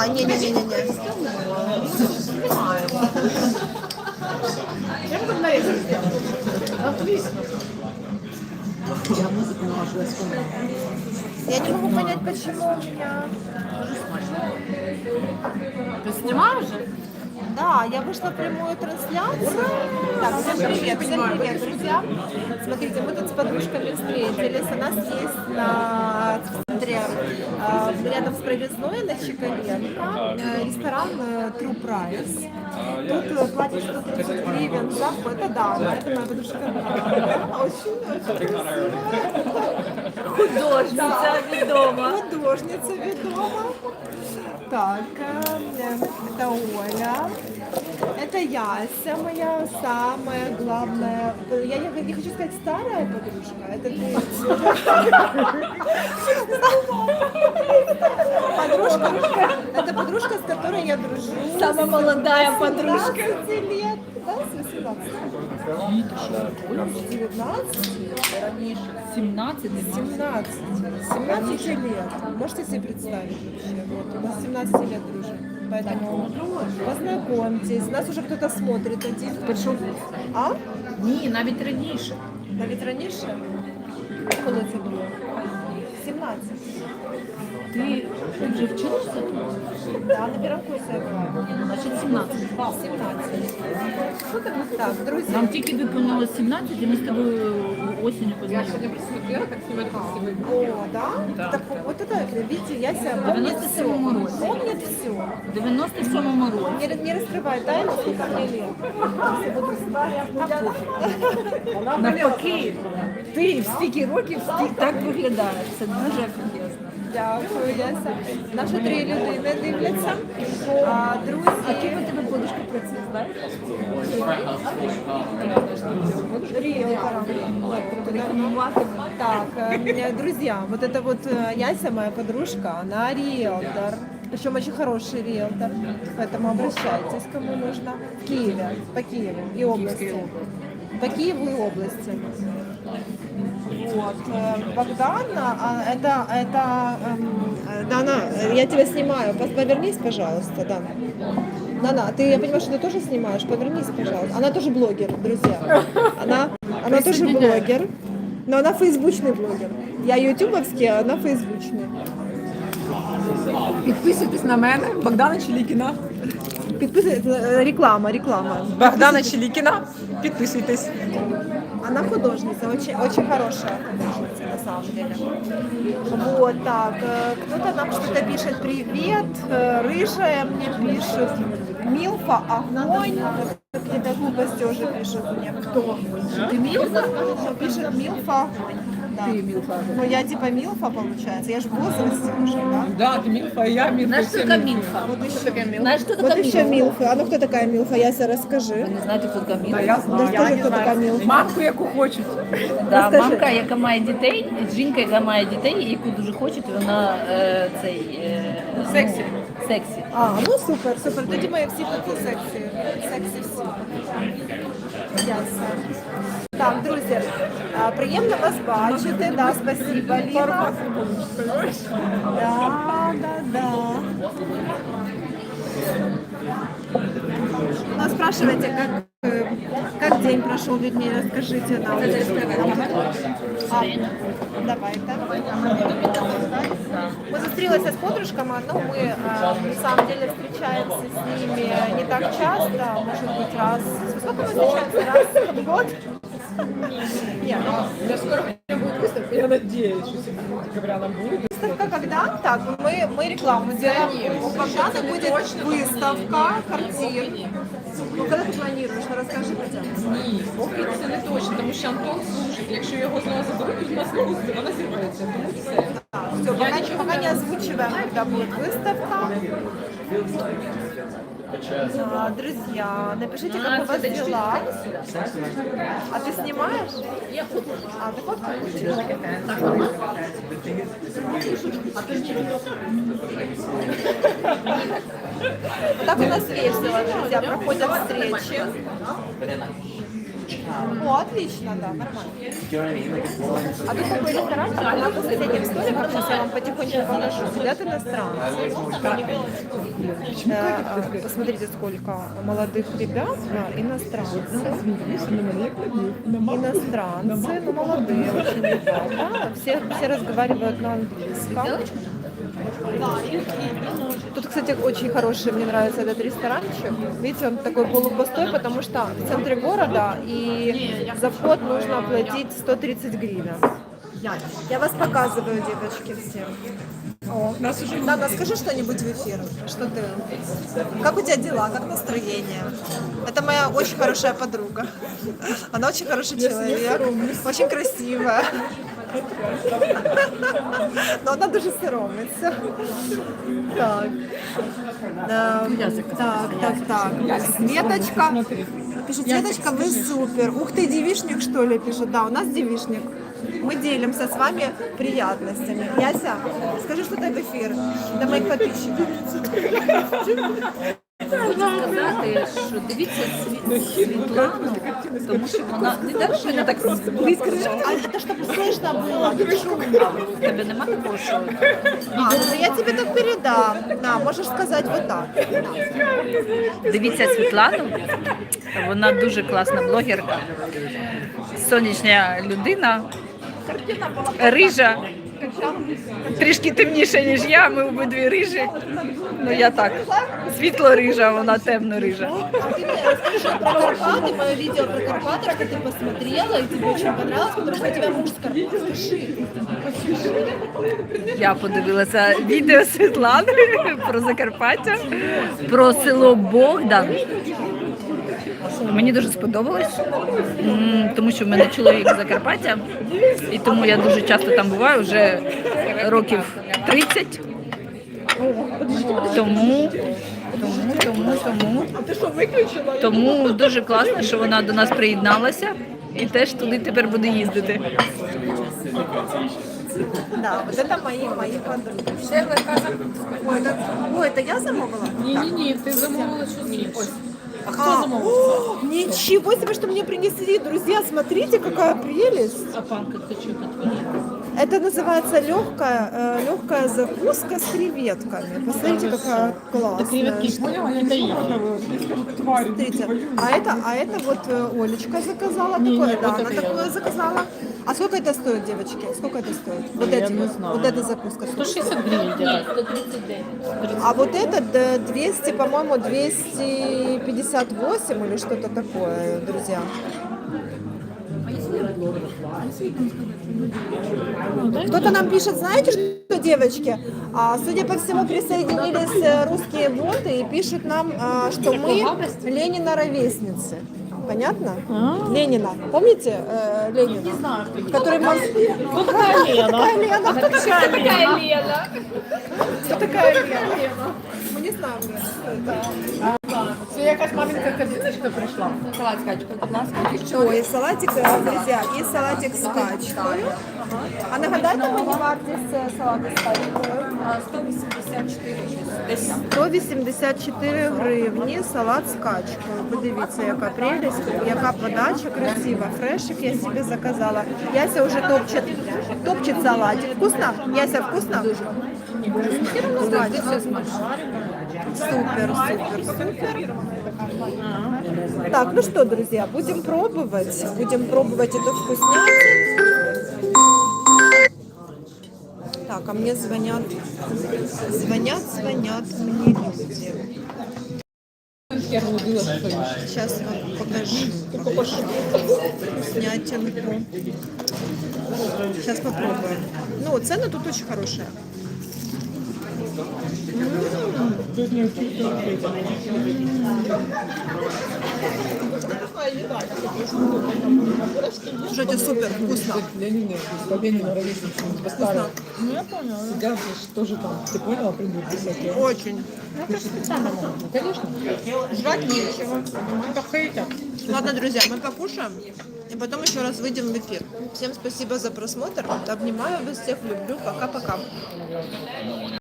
А, не-не-не-не. Я буду нарезать. Я не могу понять, почему у меня... Ты снимаешь же? Да, я вышла в прямую трансляцию. Так, всем привет, всем привет, друзья. Смотрите, мы тут с подружками встретились. У нас есть на центре, э, рядом с проездной на Чикаленко, э, ресторан э, True Price. Тут платишь 130 гривен за вход. Это да, это моя подружка. Да, Очень, очень красиво. Художниця відома. Художница ведома. Так, э, это Оля. Это Яся, моя самая главная. Я не, не хочу сказать старая подружка. Это ты. Подружка. Это подружка, с которой я дружу. Самая молодая подружка. 18 лет. Да, с 18. 19. 17 17. 17 лет. Можете себе представить вообще? Вот, у нас 17 лет дружим. Поэтому познакомьтесь. Нас уже кто-то смотрит один. Прийшов. А? Ні, навіть раніше. Навіть раніше? Коли це було? 17. Ти, ти вже вчилася тут? Да, на первом курсе я была. Значить 17. 17. Так, друзья. Нам тільки виповнилось 17, і ми з тобою осінню познайомилися. О, да? Так вот это, видите, я себя помнит все. 97-му році. Помнит все. В 97-му році. Не, не раскрывай тайну, сколько мне лет. Если буду Навпаки, ти в стільки років стільки так виглядаєш. Це дуже офігезно. Дякую, Яся. Наші три людини дивляться. А, друзі, А ким у тебе подушка працює, знаєш? риэлтором. Так, э, друзья, вот это вот э, Яся, моя подружка, она риэлтор. Причем очень хороший риэлтор, поэтому обращайтесь, кому нужно. В Киеве, по Киеву и области. По Киеву и области. Вот. э, Богдан, а, это, это, эм, э, Дана, э, я тебя снимаю, Пос- повернись, пожалуйста, Дана. Дана, ты, я понимаю, что ты тоже снимаешь, повернись, пожалуйста. Она тоже блогер, друзья. Она, она тоже блогер, но она фейсбучный блогер. Я ютубовский, а она фейсбучный. Підписуйтесь на мене, Богдана Челікіна. Подписывай, э, реклама, реклама. Богдана Челікіна. Підписуйтесь. Она художница, очень, очень хорошая художница на самом деле. Вот так. э, Кто-то нам что-то пишет привет, э, рыжая мне пишет, Милфа огонь. Какие-то глупости уже пишут мне. Кто? Милфа? Пишет Милфа огонь. Да. Ти Мілфа. Ну я типа Милфа получается, я же в возрасте уже, да? Да, ти Мілфа, і я Мілфа. Знаєш, всі що така Мілфи. Мілфа? Вот еще, Знаєш, що вот така еще Мілфа? Милфа. А ну кто такая Милфа? Яся, расскажи. Ви не знаєте, хто така Та Мілфа? я Да знаю. что же кто такая Милфа? Мамку, яку хочуть. Да, Розкажи. мамка, яка має дітей, жінка, яка має дітей, яку дуже хочуть, вона е, цей е, Сексі. ну, сексі. А, ну супер, супер. Тоді ми всі такі сексі. Сексі всі. Ясно. Так, друзі, а, приємно вас бачити. Да, спасибо, Ліна. Да, да, да. Ну, спрашивайте, как, э, как день прошел, Людмила, расскажите нам. А, давайте. Мы зустрілися з подружками, но мы э, на самом деле встречаемся с ними не так часто, может быть раз. Сколько мы встречаемся? Раз в год? Нет, ну, Я скоро у меня будет выставка, я надеюсь, что сегодня декабря она будет. выставка когда? Так, мы, мы рекламу делаем. У Богдана будет выставка картин. Ну, когда ты планируешь? Ну, Расскажи хотя бы. Ні, поки це не точно, тому що Антон служить. Якщо його знову заберуть, у нас не буде, вона зірветься. Тому все. Так, все, пока, пока не озвучиваем, когда будет выставка. А, друзья, напишите, как у вас дела. А ты снимаешь? Я А, ты фотку хочешь? Вот так у нас весело, друзья, проходят встречи. О, отлично, да, нормально. А тут такой ресторан, а на соседнем столиках, сейчас я вам потихоньку покажу, сидят иностранцы. Посмотрите, сколько молодых ребят, да, иностранцы. Иностранцы, ну молодые очень ребята. Все, все разговаривают на английском. Тут, кстати, очень хороший, мне нравится этот ресторанчик. Видите, он такой полупустой, потому что в центре города, и за вход нужно оплатить 130 гривен. Я вас показываю, девочки, всем. О, Нас уже Дана, скажи что-нибудь в эфир. Что ты? Как у тебя дела? Как настроение? Это моя очень хорошая подруга. Она очень хороший человек, очень красивая. Но она дуже соромиться. Так. Ем, Так, так, так. Светочка. Пишет, Светочка, вы супер. Ух ты, девишник, что ли, пишет. Да, у нас девишник. Мы делимся с вами приятностями. Яся, скажи что-то в эфир для моих подписчиков. сказати, що дивіться світ, Світлану, тому що вона не так, що вона так близько. А это чтобы слышно было, тут шумно. В тебе нема такого, що А, ну я тебе так передам. Да, можешь сказать вот так. Дивіться Світлану, вона дуже класна блогерка, сонячна людина, рижа, трішки темніша, ніж я, ми обидві рижі. Ну я так, світло рижа, вона темно рижа. А ты мне расскажи про Карпаты, мое видео про Карпаты, что ты посмотрела, и тебе очень понравилось, потому что у тебя муж с Карпат. Скажи. Я подивилася відео Світлани про Закарпаття, про село Богдан. Мені дуже сподобалось, м, тому що в мене чоловік з Закарпаття, і тому я дуже часто там буваю, вже років 30. Тому, тому, тому, тому. Тому дуже класно, що вона до нас приєдналася і теж туди тепер буде їздити. Да, вот это мои, мои подруги. Ой, это, ой, это я замовила? Ні-ні-ні, ти замовила щось. Ось. А хто А, замовив? о, ничего себе, что мне принесли, друзья, смотрите, какая прелесть. А панка ти що тут? Это называется легкая, э, легкая закуска с креветками. Посмотрите, какая классная. Креветки поняла, не дає. Смотрите, а это, а это вот э, Олечка заказала Не, такое, не, да, вот она это я такое вот. заказала. А сколько это стоит, девочки? Сколько это стоит? Вот Я эти вот, вот эта закуска. сколько 160 гривень дядя. А вот это д- 200, по-моему, 258 или что-то такое, друзья. Кто-то нам пишет, знаете что, девочки? А, судя по всему, присоединились э, русские боты и пишут нам, а, что мы Ленина ровесницы. Понятно? Ленина. Помните э, Ленина? Не знаю. Который в Москве. Хто така Лена? Такая Лена. Кто такая Лена? Кто такая Лена? Мы не знаем, кто это. Це якась маленька кабіночка прийшла. Салат качка, будь ласка. Ой, салатик, э, друзья, и салатик с качкою. А нагадайте мені вартість е, салату з качкою. 184 десь. 184 гривні салат з качкою. Подивіться, яка прелість, яка подача красива. Фрешик я собі заказала. Яся вже топчет, топчет салатик. Вкусно? Яся, вкусно? Супер, супер, супер. Так, ну что, друзья, будем пробовать. Будем пробовать эту вкуснятину. Так, а мне звонят, звонят, звонят мне люди. Сейчас вам покажу вкуснятинку. Сейчас попробуем. Ну, цены тут очень хорошие. Слушайте, супер, вкусно. Ленина, Ленина ровесница, постарше. Ну я поняла. Же тоже там, ты поняла, придут всякие. Очень. Ну, конечно. Жрать нечего. Это хейтят. Ладно, друзья, мы покушаем и потом еще раз выйдем в эфир. Всем спасибо за просмотр. Обнимаю вас всех, люблю. Пока-пока.